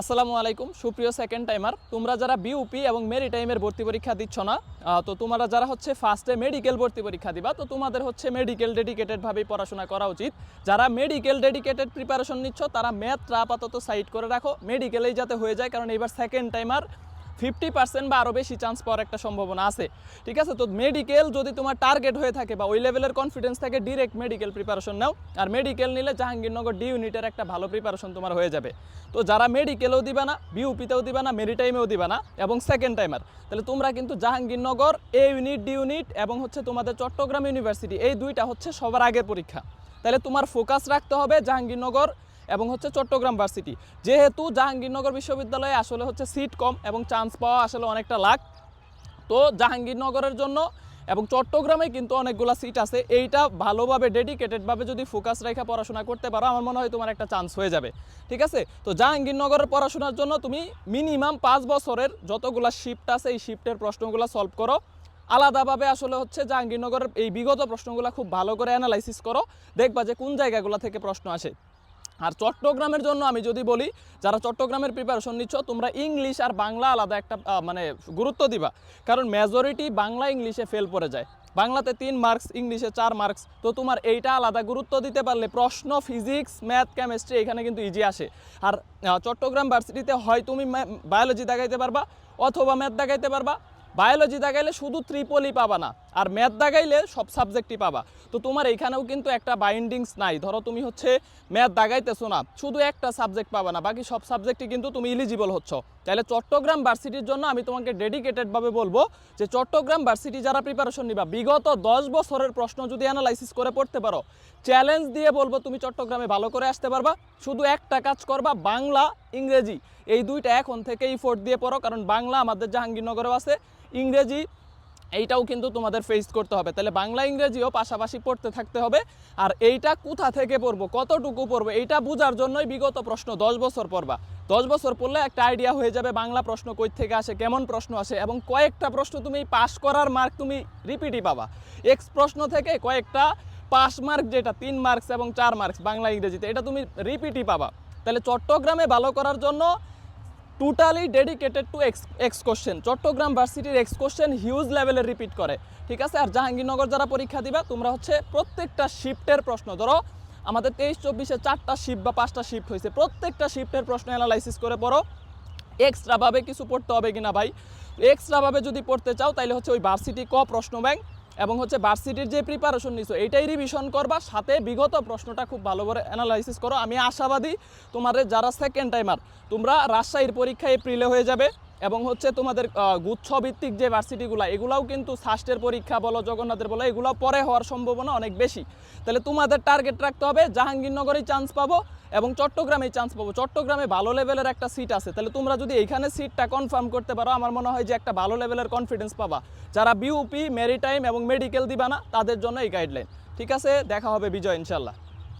আসসালামু আলাইকুম, সুপ্রিয় সেকেন্ড টাইমার তোমরা যারা বিউপি এবং মেরি টাইমের ভর্তি পরীক্ষা দিচ্ছ না তো তোমরা যারা হচ্ছে ফার্স্টে মেডিকেল ভর্তি পরীক্ষা দিবা, তো তোমাদের হচ্ছে মেডিকেল ডেডিকেটেডভাবেই পড়াশোনা করা উচিত। যারা মেডিকেল ডেডিকেটেড প্রিপারেশন নিচ্ছ, তারা ম্যাথটা আপাতত সাইড করে রাখো মেডিকেলেই যাতে হয়ে যায়, কারণ এবার সেকেন্ড টাইমার ফিফটি পার্সেন্ট বা আরও বেশি চান্স পাওয়ার একটা সম্ভাবনা আছে। ঠিক আছে? তো মেডিকেল যদি তোমার টার্গেট হয়ে থাকে বা ওই লেভেলের কনফিডেন্স থাকে ডিরেক্ট মেডিকেল প্রিপারেশন নাও। আর মেডিকেল নিলে জাহাঙ্গীরনগর ডি ইউনিটের একটা ভালো প্রিপারেশন তোমার হয়ে যাবে। তো যারা মেডিকেলেও দিবে না বিউপিতেও দিবে না মেরিটাইমেও দিবে না, এবং সেকেন্ড টাইমার তাহলে তোমরা কিন্তু Jahangirnagar A unit D unit এবং হচ্ছে তোমাদের চট্টগ্রাম ইউনিভার্সিটি এই দুইটা হচ্ছে সবার আগের পরীক্ষা। তাহলে তোমার ফোকাস রাখতে হবে জাহাঙ্গীরনগর এবং হচ্ছে চট্টগ্রাম ভার্সিটি। যেহেতু জাহাঙ্গীরনগর বিশ্ববিদ্যালয়ে আসলে হচ্ছে সিট কম এবং চান্স পাওয়া আসলে অনেকটা লাখ তো জাহাঙ্গীরনগরের জন্য এবং চট্টগ্রামে কিন্তু অনেকগুলো সিট আছে। এইটা ভালোভাবে ডেডিকেটেডভাবে যদি ফোকাস রেখে পড়াশোনা করতে পারো, আমার মনে হয় তোমার একটা চান্স হয়ে যাবে। ঠিক আছে? তো জাহাঙ্গীরনগরের পড়াশোনার জন্য তুমি মিনিমাম পাঁচ বছরের যতগুলো শিফট আছে, এই শিফটের প্রশ্নগুলো সলভ করো। আলাদাভাবে আসলে হচ্ছে জাহাঙ্গীরনগরের এই বিগত প্রশ্নগুলো খুব ভালো করে অ্যানালাইসিস করো। দেখবা যে কোন জায়গাগুলো থেকে প্রশ্ন আসে। আর চট্টগ্রামের জন্য আমি যদি বলি, যারা চট্টগ্রামের প্রিপারেশন নিচ্ছ, তোমরা ইংলিশ আর বাংলা আলাদা একটা মানে গুরুত্ব দিবা। কারণ মেজরিটি বাংলা ইংলিশে ফেল পড়ে যায়। বাংলাতে তিন মার্কস ইংলিশে চার মার্কস তো তোমার এইটা আলাদা গুরুত্ব দিতে পারলে প্রশ্ন ফিজিক্স ম্যাথ কেমিস্ট্রি এখানে কিন্তু ইজি আসে। আর চট্টগ্রাম ভার্সিটিতে হয় তুমি বায়োলজি দেখাইতে পারবা, অথবা ম্যাথ দেখাইতে পারবা। বায়োলজি দাগাইলে শুধু ত্রিপলই পাবা না, আর ম্যাথ দাগাইলে সব সাবজেক্টই পাবা। তো তোমার এইখানেও কিন্তু একটা বাইন্ডিংস নাই। ধরো তুমি হচ্ছে ম্যাথ দাগাইতেছো না, শুধু একটা সাবজেক্ট পাবা না, বাকি সব সাবজেক্টই কিন্তু তুমি ইলিজিবল হচ্ছ। তাহলে চট্টগ্রাম ভার্সিটির জন্য আমি তোমাকে ডেডিকেটেডভাবে বলব যে চট্টগ্রাম ভার্সিটি যারা প্রিপারেশন নিবা, বিগত দশ বছরের প্রশ্ন যদি অ্যানালাইসিস করে পড়তে পারো চ্যালেঞ্জ দিয়ে বলব তুমি চট্টগ্রামে ভালো করে আসতে পারবা। শুধু একটা কাজ করবা, বাংলা ইংরেজি। এই দুইটা এখন থেকে ফোর্ট দিয়ে পড়ো, কারণ বাংলা আমাদের জাহাঙ্গীরনগরেও আছে। ইংরেজি, এইটাও কিন্তু তোমাদের ফেস করতে হবে। তাহলে বাংলা, ইংরেজিও পাশাপাশি পড়তে থাকতে হবে। আর এইটা কোথা থেকে পড়ব, কতটুকু পড়ব, এইটা বোঝার জন্যই বিগত প্রশ্ন, দশ বছর পড়বা। দশ বছর পড়লে একটা আইডিয়া হয়ে যাবে বাংলা প্রশ্ন কই থেকে আসে, কেমন প্রশ্ন আসে, এবং কয়েকটা প্রশ্ন তুমি পাস করার মার্ক তুমি রিপিটই পাবা। এক্স প্রশ্ন থেকে কয়েকটা পাস মার্ক যেটা, তিন মার্কস এবং চার মার্কস বাংলা, ইংরেজিতে, এটা তুমি রিপিটই পাবা। তাহলে চট্টগ্রামে ভালো করার জন্য totally dedicated to X X question Chittagong ভার্সিটির এক্স কোশ্চেন হিউজ লেভেলের রিপিট করে। ঠিক আছে? আর জাহাঙ্গীরনগর যারা পরীক্ষা দিবা, তোমরা হচ্ছে প্রত্যেকটা শিফটের প্রশ্ন। ধরো, আমাদের তেইশ, চব্বিশে চারটা শিফট বা পাঁচটা শিফট হয়েছে। প্রত্যেকটা শিফটের প্রশ্ন অ্যানালাইসিস করে পড়ো। এক্সট্রাভাবে কিছু পড়তে হবে কিনা ভাই? এক্সট্রাভাবে যদি পড়তে চাও তাহলে হচ্ছে ওই ভার্সিটি ক প্রশ্ন ব্যাংক এবং হচ্ছে ভার্সিটির যে প্রিপারেশন নিছো এইটাই রিভিশন করবা। সাথে বিগত প্রশ্নটা খুব ভালো করে অ্যানালাইসিস করো। আমি আশাবাদী তোমাদের যারা সেকেন্ড টাইমার তোমরা রাজশাহীর পরীক্ষা এপ্রিলে হয়ে যাবে। এবং হচ্ছে তোমাদের আহ, গুচ্ছ ভিত্তিক যে ভার্সিটিগুলো এগুলাও কিন্তু সাস্টের পরীক্ষা বলো জগন্নাথের বলো এগুলো পরে হওয়ার সম্ভাবনা অনেক বেশি। তাহলে তোমাদের টার্গেট রাখতে হবে জাহাঙ্গীরনগরেই চান্স পাবো এবং চট্টগ্রামেই চান্স পাবো। চট্টগ্রামে ভালো লেভেলের একটা সিট আছে। তাহলে তোমরা যদি এইখানে সিটটা কনফার্ম করতে পারো আমার মনে হয় যে একটা ভালো লেভেলের কনফিডেন্স পাবা। যারা বিউপি মেরিটাইম এবং মেডিকেল দিবা না তাদের জন্য এই গাইডলাইন ঠিক আছে? দেখা হবে বিজয় ইনশাল্লাহ